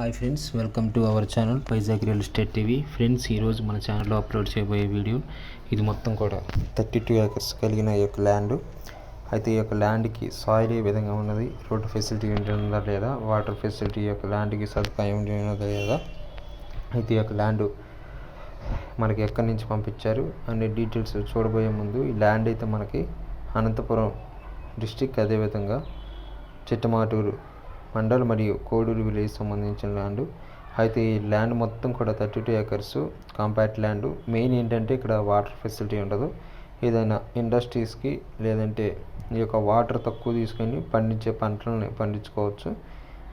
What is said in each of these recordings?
Hi friends welcome to our channel Vizag real estate TV. Friends ఈరోజు మన ఛానల్లో upload చేయబోయే వీడియో ఇది మొత్తం కూడా థర్టీ టూ ఏకర్స్ కలిగిన ఈ యొక్క ల్యాండ్. అయితే ఈ యొక్క ల్యాండ్కి సాయిల్ ఏ విధంగా ఉన్నది రోడ్ ఫెసిలిటీ ఉంటుందా లేదా వాటర్ ఫెసిలిటీ యొక్క ల్యాండ్కి సదుపాయం ఉన్నదా లేదా అయితే ఈ యొక్క ల్యాండ్ మనకి ఎక్కడి నుంచి పంపించారు అనే డీటెయిల్స్ చూడబోయే ముందు ఈ ల్యాండ్ అయితే మనకి అనంతపురం డిస్టిక్ అదేవిధంగా చిట్టమాటూరు మండల్ మరియు కోడూరు విలేజ్ సంబంధించిన ల్యాండ్. అయితే ఈ ల్యాండ్ మొత్తం కూడా thirty two acres compact land. Main ఏంటంటే ఇక్కడ వాటర్ ఫెసిలిటీ ఉండదు. ఏదైనా ఇండస్ట్రీస్కి లేదంటే ఈ యొక్క వాటర్ తక్కువ తీసుకొని పండించే పంటలను పండించుకోవచ్చు.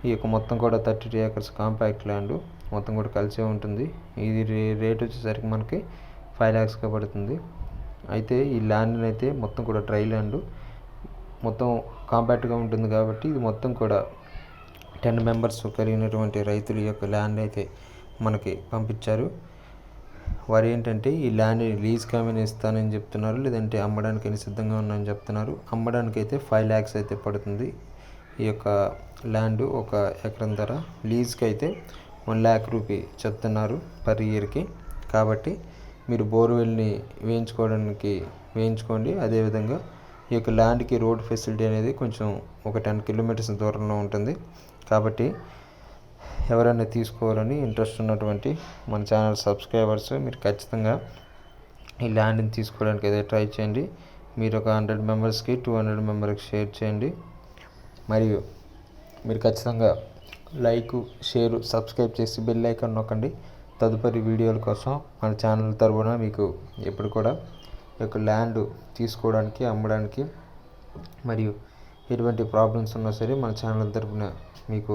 ఈ యొక్క మొత్తం కూడా thirty two acres compact land. మొత్తం కూడా కలిసే ఉంటుంది. ఇది రే రేట్ వచ్చేసరికి మనకి ఫైవ్ ల్యాక్స్గా పడుతుంది. అయితే ఈ ల్యాండ్ అయితే మొత్తం కూడా డ్రై ల్యాండ్. మొత్తం కాంపాక్ట్గా ఉంటుంది కాబట్టి ఇది మొత్తం కూడా టెన్ మెంబర్స్ కలిగినటువంటి రైతుల యొక్క ల్యాండ్ అయితే మనకి పంపించారు. వారు ఏంటంటే ఈ ల్యాండ్ లీజ్ కామని ఇస్తానని చెప్తున్నారు లేదంటే అమ్మడానికి అని సిద్ధంగా ఉన్నాయని చెప్తున్నారు. అమ్మడానికి అయితే ఫైవ్ ల్యాక్స్ అయితే పడుతుంది ఈ యొక్క ల్యాండ్ ఒక ఎకరం ధర. లీజ్కి అయితే వన్ ల్యాక్ రూపీ చెప్తున్నారు పర్ ఇయర్కి. కాబట్టి మీరు బోర్వెల్ని వేయించుకోవడానికి వేయించుకోండి. అదేవిధంగా ఈ యొక్క ల్యాండ్కి రోడ్ ఫెసిలిటీ అనేది కొంచెం ఒక టెన్ కిలోమీటర్స్ దూరంలో ఉంటుంది. కాబట్టి ఎవరైనా తీసుకోవాలని ఇంట్రెస్ట్ ఉన్నటువంటి మన ఛానల్ సబ్స్క్రైబర్స్ మీరు ఖచ్చితంగా ఈ ల్యాండ్ని తీసుకోవడానికి అయితే ట్రై చేయండి. మీరు ఒక హండ్రెడ్ మెంబర్స్కి టూ హండ్రెడ్ మెంబర్కి షేర్ చేయండి. మరియు మీరు ఖచ్చితంగా లైక్ షేర్ సబ్స్క్రైబ్ చేసి బెల్ ఐకాన్ నొక్కండి. తదుపరి వీడియోల కోసం మన ఛానల్ తరపున మీకు ఎప్పుడు కూడా యొక్క ల్యాండ్ తీసుకోవడానికి అమ్మడానికి మరియు ఎటువంటి ప్రాబ్లమ్స్ ఉన్నా సరే మన ఛానల్ తరపున మీకు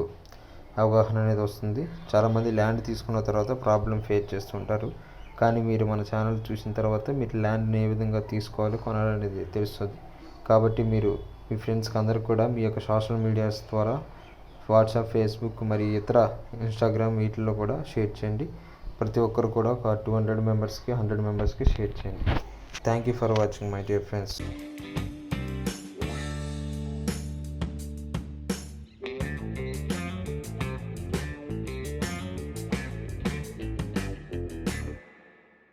అవగాహన అనేది వస్తుంది. చాలామంది ల్యాండ్ తీసుకున్న తర్వాత ప్రాబ్లం ఫేస్ చేస్తుంటారు కానీ మీరు మన ఛానల్ చూసిన తర్వాత మీరు ల్యాండ్ని ఏ విధంగా తీసుకోవాలి కొనాలనేది తెలుస్తుంది. కాబట్టి మీరు మీ ఫ్రెండ్స్కి అందరికి కూడా మీ యొక్క సోషల్ మీడియాస్ ద్వారా వాట్సాప్ ఫేస్బుక్ మరియు ఇతర ఇన్స్టాగ్రామ్ వీటిల్లో కూడా షేర్ చేయండి. ప్రతి ఒక్కరు కూడా ఒక టూ హండ్రెడ్ మెంబర్స్కి హండ్రెడ్ మెంబర్స్కి షేర్ చేయండి. Thank you for watching my dear friends.